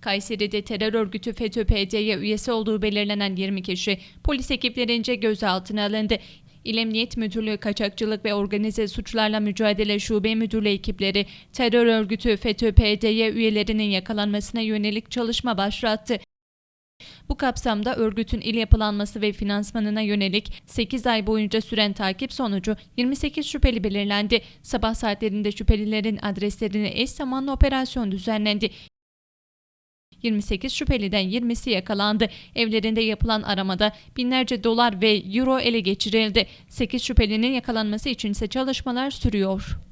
Kayseri'de terör örgütü FETÖ-PC'ye üyesi olduğu belirlenen 20 kişi polis ekiplerince gözaltına alındı. İl Emniyet Müdürlüğü Kaçakçılık ve Organize Suçlarla Mücadele Şube Müdürlüğü ekipleri terör örgütü FETÖ-PC'ye üyelerinin yakalanmasına yönelik çalışma başlattı. Bu kapsamda örgütün il yapılanması ve finansmanına yönelik 8 ay boyunca süren takip sonucu 28 şüpheli belirlendi. Sabah saatlerinde şüphelilerin adreslerine eş zamanlı operasyon düzenlendi. 28 şüpheliden 20'si yakalandı. Evlerinde yapılan aramada binlerce dolar ve euro ele geçirildi. 8 şüphelinin yakalanması için ise çalışmalar sürüyor.